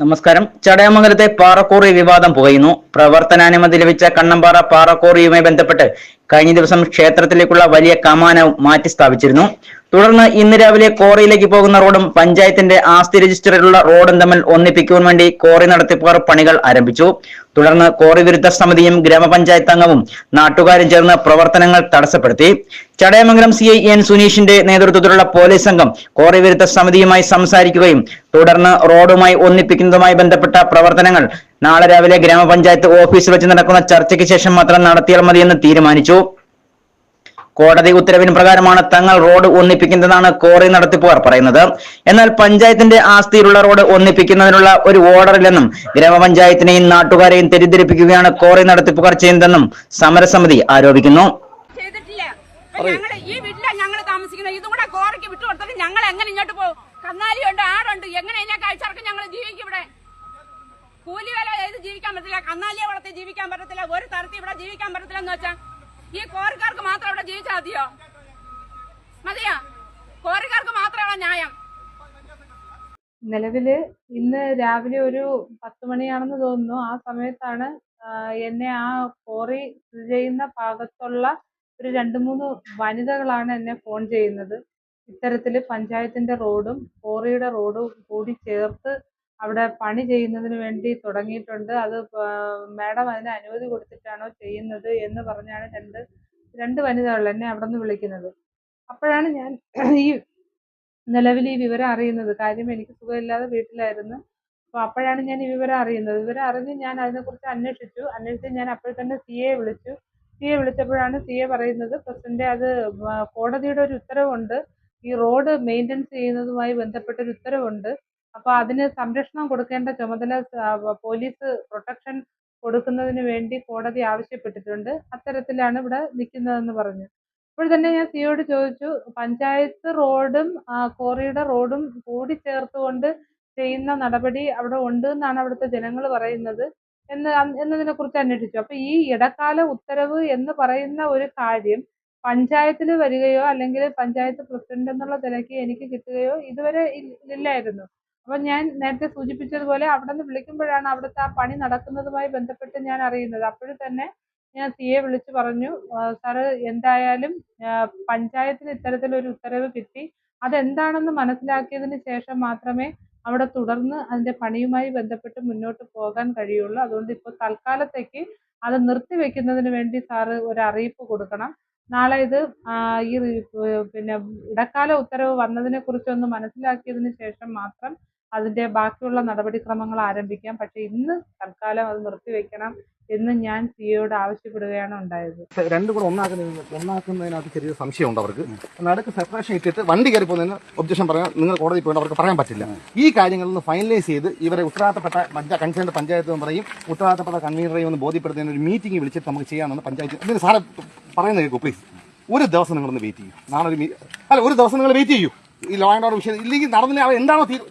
നമസ്കാരം. ചടയമംഗലത്തെ പാറക്കോറി വിവാദം പുകയുന്നു. പ്രവർത്തനാനുമതി ലഭിച്ച കണ്ണമ്പാറ പാറക്കോറിയുമായി ബന്ധപ്പെട്ട് കഴിഞ്ഞ ദിവസം ക്ഷേത്രത്തിലേക്കുള്ള വലിയ കമാനം മാറ്റി സ്ഥാപിച്ചിരുന്നു. തുടർന്ന് ഇന്ന് രാവിലെ കോറിയിലേക്ക് പോകുന്ന റോഡും പഞ്ചായത്തിന്റെ ആസ്തി രജിസ്റ്ററിലുള്ള റോഡും തമ്മിൽ ഒന്നിപ്പിക്കുവാൻ വേണ്ടി കോറി നടത്തിപ്പുകാർ പണികൾ ആരംഭിച്ചു. തുടർന്ന് കോറി വിരുദ്ധ സമിതിയും ഗ്രാമപഞ്ചായത്ത് അംഗവും നാട്ടുകാരും ചേർന്ന് പ്രവർത്തനങ്ങൾ തടസ്സപ്പെടുത്തി. ചടയമംഗലം സി ഐ എൻ സുനീഷിന്റെ നേതൃത്വത്തിലുള്ള പോലീസ് സംഘം കോറി വിരുദ്ധ സമിതിയുമായി സംസാരിക്കുകയും തുടർന്ന് റോഡുമായി ഒന്നിപ്പിക്കുന്നതുമായി ബന്ധപ്പെട്ട പ്രവർത്തനങ്ങൾ നാളെ രാവിലെ ഗ്രാമപഞ്ചായത്ത് ഓഫീസിൽ വെച്ച് നടക്കുന്ന ചർച്ചയ്ക്ക് ശേഷം മാത്രം നടത്തിയാൽ മതിയെന്ന് തീരുമാനിച്ചു. കോടതി ഉത്തരവിന് പ്രകാരമാണ് തങ്ങൾ റോഡ് ഒന്നിപ്പിക്കുന്നതെന്നാണ് കോറി നടത്തിപ്പുകാർ പറയുന്നത്. എന്നാൽ പഞ്ചായത്തിന്റെ ആസ്തിയിലുള്ള റോഡ് ഒന്നിപ്പിക്കുന്നതിനുള്ള ഒരു ഓർഡറില്ലെന്നും ഗ്രാമപഞ്ചായത്തിനെയും നാട്ടുകാരെയും തെറ്റിദ്ധരിപ്പിക്കുകയാണ് കോറി നടത്തിപ്പുകാർ ചെയ്യുന്നതെന്നും സമരസമിതി ആരോപിക്കുന്നു. അപ്പൊ ഈ ഞങ്ങൾ താമസിക്കുന്നത്. ഇതും വിട്ടു ഞങ്ങൾ എങ്ങനെ ഇങ്ങോട്ട് പോകും? എങ്ങനെ ഞങ്ങൾ ഇവിടെ? കൂലി വില ചെയ്ത് ജീവിക്കാൻ പറ്റില്ല. കന്നാലിയെ വളർത്തി ജീവിക്കാൻ പറ്റത്തില്ല. ഒരു തരത്തിൽ ഇവിടെ ജീവിക്കാൻ പറ്റത്തില്ല എന്ന് വെച്ചാ ഈ കോറിക്കാർക്ക് മാത്രം അവിടെ ജീവിച്ചാൽ മതിയോ? മതിയോ? കോറിക്കാർക്ക് മാത്രമാണ് ന്യായം? നിലവിൽ ഇന്ന് രാവിലെ ഒരു പത്ത് മണിയാണെന്ന് തോന്നുന്നു. ആ സമയത്താണ് എന്നെ ആ കോറി സ്ഥിതി ചെയ്യുന്ന ഭാഗത്തുള്ള ഒരു രണ്ട് മൂന്ന് വനിതകളാണ് എന്നെ ഫോൺ ചെയ്യുന്നത്. ഇത്തരത്തിൽ പഞ്ചായത്തിന്റെ റോഡും കോറിയുടെ റോഡും കൂടി ചേർത്ത് അവിടെ പണി ചെയ്യുന്നതിന് വേണ്ടി തുടങ്ങിയിട്ടുണ്ട്. അത് മാഡം അതിന് അനുമതി കൊടുത്തിട്ടാണോ ചെയ്യുന്നത് എന്ന് പറഞ്ഞാണ് രണ്ട് രണ്ട് വനിതകൾ എന്നെ അവിടെ നിന്ന് വിളിക്കുന്നത്. അപ്പോഴാണ് ഞാൻ ഈ നിലവിൽ ഈ വിവരം അറിയുന്നത്. കാര്യം എനിക്ക് സുഖമില്ലാതെ വീട്ടിലായിരുന്നു. അപ്പോൾ അപ്പോഴാണ് ഞാൻ ഈ വിവരം അറിയുന്നത്. വിവരം അറിഞ്ഞ് ഞാൻ അതിനെക്കുറിച്ച് അന്വേഷിച്ചു. അന്വേഷിച്ച് ഞാൻ അപ്പോൾ തന്നെ സി എ വിളിച്ചു. സി എ വിളിച്ചപ്പോഴാണ് സി എ പറയുന്നത് പ്രസിഡന്റ് അത് കോടതിയുടെ ഒരു ഉത്തരവുണ്ട്. ഈ റോഡ് മെയിന്റെനൻസ് ചെയ്യുന്നതുമായി ബന്ധപ്പെട്ട ഒരു ഉത്തരവുണ്ട്. അപ്പോൾ അതിന് സംരക്ഷണം കൊടുക്കേണ്ട ചുമതല പോലീസ് പ്രൊട്ടക്ഷൻ കൊടുക്കുന്നതിന് വേണ്ടി കോടതി ആവശ്യപ്പെട്ടിട്ടുണ്ട്. അത്തരത്തിലാണ് ഇവിടെ നിൽക്കുന്നതെന്ന് പറഞ്ഞു. അപ്പോൾ തന്നെ ഞാൻ സിയോട് ചോദിച്ചു പഞ്ചായത്ത് റോഡും കോറിയുടെ റോഡും കൂടി ചേർത്തുകൊണ്ട് ചെയ്യുന്ന നടപടി അവിടെ ഉണ്ട് എന്നാണ് അവിടുത്തെ ജനങ്ങൾ പറയുന്നത് എന്ന് എന്നതിനെ കുറിച്ച് അന്വേഷിച്ചു. അപ്പൊ ഈ ഇടക്കാല ഉത്തരവ് എന്ന് പറയുന്ന ഒരു കാര്യം പഞ്ചായത്തിൽ വരികയോ അല്ലെങ്കിൽ പഞ്ചായത്ത് പ്രസിഡന്റ് എന്നുള്ള നിലയ്ക്ക് എനിക്ക് കിട്ടുകയോ ഇതുവരെ ഇല്ലായിരുന്നു. അപ്പൊ ഞാൻ നേരത്തെ സൂചിപ്പിച്ചതുപോലെ അവിടെ നിന്ന് വിളിക്കുമ്പോഴാണ് അവിടുത്തെ ആ പണി നടക്കുന്നതുമായി ബന്ധപ്പെട്ട് ഞാൻ അറിയുന്നത്. അപ്പോഴും തന്നെ ഞാൻ സി എ വിളിച്ചു പറഞ്ഞു "ആ, സാറ് എന്തായാലും പഞ്ചായത്തിന് ഇത്തരത്തിലൊരു ഉത്തരവ് കിട്ടി. അതെന്താണെന്ന് മനസ്സിലാക്കിയതിന് ശേഷം മാത്രമേ അവിടെ തുടർന്ന് അതിന്റെ പണിയുമായി ബന്ധപ്പെട്ട് മുന്നോട്ട് പോകാൻ കഴിയുള്ളൂ. അതുകൊണ്ട് ഇപ്പോൾ തൽക്കാലത്തേക്ക് അത് നിർത്തിവെക്കുന്നതിന് വേണ്ടി സാറ് ഒരു അറിയിപ്പ് കൊടുക്കണം. നാളെ ഇത് ഈ പിന്നെ ഇടക്കാല ഉത്തരവ് വന്നതിനെ കുറിച്ചൊന്ന് മനസ്സിലാക്കിയതിന് ശേഷം മാത്രം അതിന്റെ ബാക്കിയുള്ള നടപടിക്രമങ്ങൾ ആരംഭിക്കാം. പക്ഷേ ഇന്ന് തൽക്കാലം അത് നിർത്തിവെക്കണം എന്ന് ഞാൻ സിയോട് ആവശ്യപ്പെടുകയാണ് ഉണ്ടായത്. രണ്ടും കൂടെ ഒന്നാക്കുന്നതിന് ഒന്നാക്കുന്നതിനകത്ത് ചെറിയ സംശയമുണ്ട് അവർക്ക്. നടുക്ക് സെപ്പറേഷൻ ഇട്ടിട്ട് വണ്ടി കയറി പോകുന്നതിന് ഒബ്ജക്ഷൻ പറയാൻ നിങ്ങൾ കോടതി പോയിട്ട് അവർക്ക് പറയാൻ പറ്റില്ല. ഈ കാര്യങ്ങളിൽ നിന്ന് ഫൈനലൈസ് ചെയ്ത് ഇവരെ ഉത്തരവാദിത്തപ്പെട്ട പഞ്ചാ കൺസേൺ പഞ്ചായത്ത് മെമ്പറേയും ഉത്തരവാദിത്തപ്പെട്ട കൺവീനറേയും ഒന്ന് ബോധ്യപ്പെടുത്തുന്ന ഒരു മീറ്റിംഗ് വിളിച്ചിട്ട് നമുക്ക് ചെയ്യാമെന്ന് പഞ്ചായത്ത് ഇതിന് സാറെ പറയുന്നത് കേൾക്കൂ പ്ലീസ് ഒരു ദിവസം നിങ്ങളൊന്ന് വെയിറ്റ് ചെയ്യൂ. നാളെ ഒരു അല്ല ഒരു ദിവസം നിങ്ങൾ വെയിറ്റ് ചെയ്യൂ. ഈ ലോ ആൻഡ് ഓർഡർ വിഷയം ഇല്ലെങ്കിൽ നടന്നില്ല എന്താണോ തീരു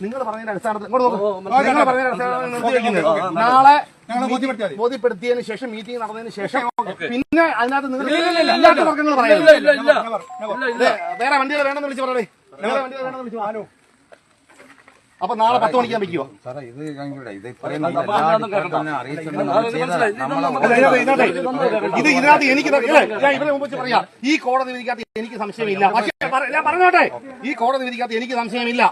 നിങ്ങൾ പറഞ്ഞതിന്റെ അടിസ്ഥാനത്തിൽ ഇങ്ങോട്ട് നോക്കൂ. നിങ്ങൾ പറഞ്ഞതിന്റെ അടിസ്ഥാനത്തിൽ നിർത്തിവെക്കുന്നത് നാളെ ബോധ്യപ്പെടുത്തിയതിനു ശേഷം മീറ്റിംഗ് നടന്നതിന് ശേഷം പിന്നെ അതിനകത്ത് നിങ്ങൾ ഇല്ലാത്ത തർക്കങ്ങൾ പറയുന്നത് വേറെ വണ്ടികൾ വേണമെന്ന് വിളിച്ച് പറയണേ വേറെ വണ്ടികൾ വേണമെന്ന് വിളിച്ചു പറ. അപ്പൊ നാളെ പത്ത് മണിക്കാൻ വെക്കുവോ? സാറേ ഇത് ഇതിനകത്ത് ഇതിനകത്ത് ഇത് ഇതിനകത്ത് എനിക്ക് ഇവരെ മുമ്പ് വെച്ച് പറയാം. ഈ കോടതി വിധിക്കകത്ത് എനിക്ക് സംശയമില്ല. പക്ഷേ ഞാൻ പറഞ്ഞോട്ടെ. ഈ കോടതി വിധിക്കകത്ത് എനിക്ക് സംശയമില്ല.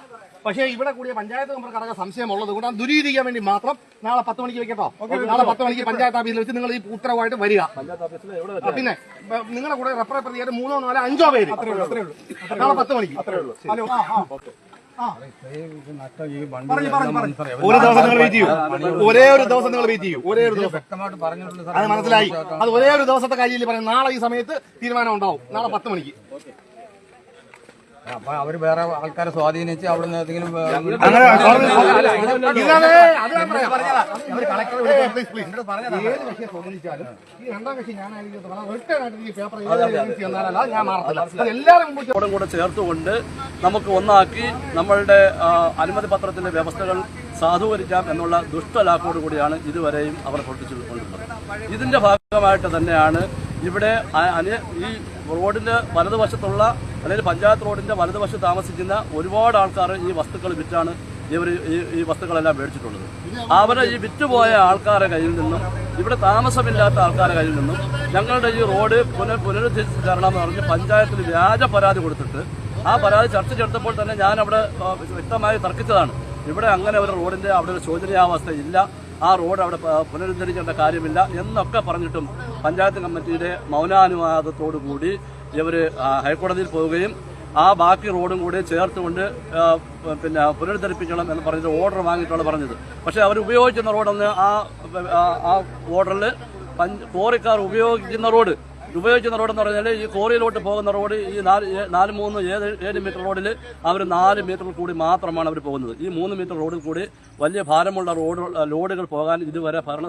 പക്ഷേ ഇവിടെ കൂടിയ പഞ്ചായത്ത് മെമ്പർക്ക് അടക്കം സംശയമുള്ളത് കൊണ്ട് ദുരീതിക്കാൻ വേണ്ടി മാത്രം നാളെ പത്ത് മണിക്ക് വെക്കട്ടോ നാളെ പത്ത് മണിക്ക് പഞ്ചായത്ത് ഓഫീസിൽ വെച്ച് നിങ്ങൾ ഈ ഉത്തരവായിട്ട് വരിക പിന്നെ നിങ്ങളുടെ കൂടെ റെഫറെ പ്രതിയായിട്ട് മൂന്നോ നാലോ അഞ്ചോ പേര് നാളെ പത്ത് മണിക്ക്. ഒരു ദിവസം നിങ്ങൾ വെയിറ്റ് ചെയ്യൂ ഒരേ ഒരു ദിവസം നിങ്ങൾ വെയിറ്റ് ചെയ്യൂ ഒരേ ഒരു ദിവസം അത് മനസ്സിലായി അത് ഒരേ ഒരു ദിവസത്തെ കാര്യം പറയും നാളെ ഈ സമയത്ത് തീരുമാനം ഉണ്ടാവും നാളെ പത്ത് മണിക്ക് അപ്പൊ അവർ വേറെ ആൾക്കാരെ സ്വാധീനിച്ച് അവിടുന്ന് ഏതെങ്കിലും ഏ, അങ്ങനെ ഇതാണ് അത് ഞാൻ പറയാം. അവർ കളക്ടറെ വിളിച്ച് please, please. ഏത് കക്ഷിയെ സ്വാധീനിച്ചാലും ഈ രണ്ടാം കക്ഷി ഞാനായിരിക്കും വളരെ റിട്ടേൺ ആയിട്ട് ഈ പേപ്പർ ഏത് ഞാൻ മാറത്തില്ല അത് എല്ലാവരും മുമ്പ് കൂടെ ചേർത്തുകൊണ്ട് നമുക്ക് ഒന്നാക്കി നമ്മളുടെ അനുമതി പത്രത്തിന്റെ വ്യവസ്ഥകൾ സാധൂകരിക്കാം എന്നുള്ള ദുഷ്ടലാക്കോട് കൂടിയാണ് ഇതുവരെയും അവർ പ്രവർത്തിച്ചു കൊണ്ടിരുന്നത് ഇതിന്റെ ഭാഗമായിട്ട് തന്നെയാണ് ഇവിടെ ഈ റോഡിന്റെ വലതുവശത്തുള്ള അല്ലെങ്കിൽ പഞ്ചായത്ത് റോഡിന്റെ വലതുവശത്ത് താമസിക്കുന്ന ഒരുപാട് ആൾക്കാർ ഈ വസ്തുക്കൾ വിറ്റാണ് ഇവർ ഈ ഈ വസ്തുക്കളെല്ലാം മേടിച്ചിട്ടുള്ളത്. അവരെ ഈ വിറ്റുപോയ ആൾക്കാരുടെ കയ്യിൽ നിന്നും ഇവിടെ താമസമില്ലാത്ത ആൾക്കാരുടെ കയ്യിൽ നിന്നും ഞങ്ങളുടെ ഈ റോഡ് പുനർ പുനരുദ്ധരിച്ച് എന്ന് പറഞ്ഞ് പഞ്ചായത്തിൽ വ്യാജ പരാതി കൊടുത്തിട്ട് ആ പരാതി ചർച്ച ചെയ്തപ്പോൾ തന്നെ ഞാൻ അവിടെ വ്യക്തമായി തർക്കിച്ചതാണ്. ഇവിടെ അങ്ങനെ ഒരു റോഡിന്റെ അവിടെ ഒരു ശോചനീയാവസ്ഥ ഇല്ല ആ റോഡ് അവിടെ പുനരുദ്ധരിക്കേണ്ട കാര്യമില്ല എന്നൊക്കെ പറഞ്ഞിട്ടും പഞ്ചായത്ത് കമ്മിറ്റിയുടെ മൗനാനുവാദത്തോടു കൂടി ഇവർ ഹൈക്കോടതിയിൽ പോവുകയും ആ ബാക്കി റോഡും കൂടി ചേർത്തുകൊണ്ട് പിന്നെ പുനരുദ്ധരിപ്പിക്കണം എന്ന് പറഞ്ഞിട്ട് ഓർഡർ വാങ്ങിയിട്ടാണ് പറഞ്ഞത്. പക്ഷേ അവർ ഉപയോഗിക്കുന്ന റോഡൊന്ന് ആ ആ- ഓർഡറിൽ കോറിക്കാർ ഉപയോഗിക്കുന്ന റോഡ് ഉപയോഗിക്കുന്ന റോഡെന്ന് പറഞ്ഞാൽ ഈ കോറിയിലോട്ട് പോകുന്ന റോഡ് ഈ നാല് നാല് മൂന്ന് ഏഴ് ഏഴ് മീറ്റർ റോഡിൽ അവർ നാല് മീറ്റർ കൂടി മാത്രമാണ് അവർ പോകുന്നത്. ഈ മൂന്ന് മീറ്റർ റോഡിൽ കൂടി വലിയ ഭാരമുള്ള റോഡ് ലോഡുകൾ പോകാൻ ഇതുവരെ ഭരണ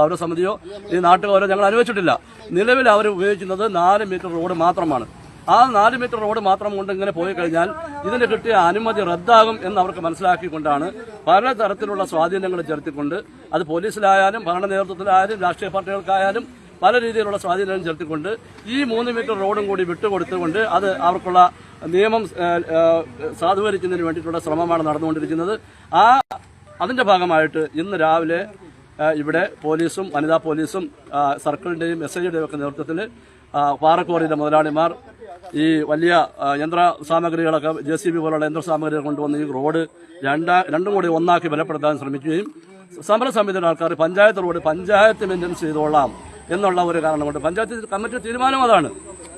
പൗരസമിതിയോ ഈ നാട്ടുകാരോ ഞങ്ങൾ അനുവദിച്ചിട്ടില്ല. നിലവിൽ അവർ ഉപയോഗിക്കുന്നത് നാല് മീറ്റർ റോഡ് മാത്രമാണ്. ആ നാല് മീറ്റർ റോഡ് മാത്രം കൊണ്ട് ഇങ്ങനെ പോയി കഴിഞ്ഞാൽ ഇതിന് കിട്ടിയ അനുമതി റദ്ദാകും എന്ന് അവർക്ക് മനസ്സിലാക്കിക്കൊണ്ടാണ് പല തരത്തിലുള്ള സ്വാധീനങ്ങൾ ചെലുത്തിക്കൊണ്ട് അത് പോലീസിലായാലും ഭരണ നേതൃത്വത്തിലായാലും രാഷ്ട്രീയ പാർട്ടികൾക്കായാലും പല രീതിയിലുള്ള സ്വാധീനം ചെലുത്തിക്കൊണ്ട് ഈ മൂന്ന് മീറ്റർ റോഡും കൂടി വിട്ടുകൊടുത്തുകൊണ്ട് അത് അവർക്കുള്ള നിയമം സാധൂകരിക്കുന്നതിന് വേണ്ടിയിട്ടുള്ള ശ്രമമാണ് നടന്നുകൊണ്ടിരിക്കുന്നത്. ആ അതിന്റെ ഭാഗമായിട്ട് ഇന്ന് രാവിലെ ഇവിടെ പോലീസും വനിതാ പോലീസും സർക്കിളിന്റെയും എസ് ഐയുടെയും ഒക്കെ നേതൃത്വത്തിൽ പാറക്കോറിയിലെ മുതലാളിമാർ ഈ വലിയ യന്ത്ര സാമഗ്രികളൊക്കെ ജെ സി ബി പോലുള്ള യന്ത്ര സാമഗ്രികൾ കൊണ്ടുവന്ന് ഈ റോഡ് രണ്ടാ രണ്ടും കൂടി ഒന്നാക്കി ബലപ്പെടുത്താൻ ശ്രമിക്കുകയും സമരസമിതിയുടെ ആൾക്കാർ പഞ്ചായത്ത് റോഡ് പഞ്ചായത്ത് മെയിന്റനൻസ് ചെയ്തോളാം. എന്നുള്ള ഒരു കാരണം കൊണ്ട് പഞ്ചായത്ത് കമ്മിറ്റി തീരുമാനം അതാണ്.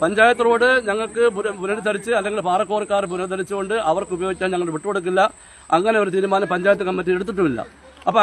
പഞ്ചായത്ത് റോഡ് ഞങ്ങൾക്ക് പുന- പുനരുദ്ധരിച്ച് അല്ലെങ്കിൽ പാറക്കോർക്കാർ പുനരുദ്ധരിച്ചുകൊണ്ട് അവർക്ക് ഉപയോഗിച്ചാൽ ഞങ്ങൾ വിട്ടുകൊടുക്കില്ല. അങ്ങനെ ഒരു തീരുമാനം പഞ്ചായത്ത് കമ്മിറ്റി എടുത്തിട്ടുമില്ല. അപ്പൊ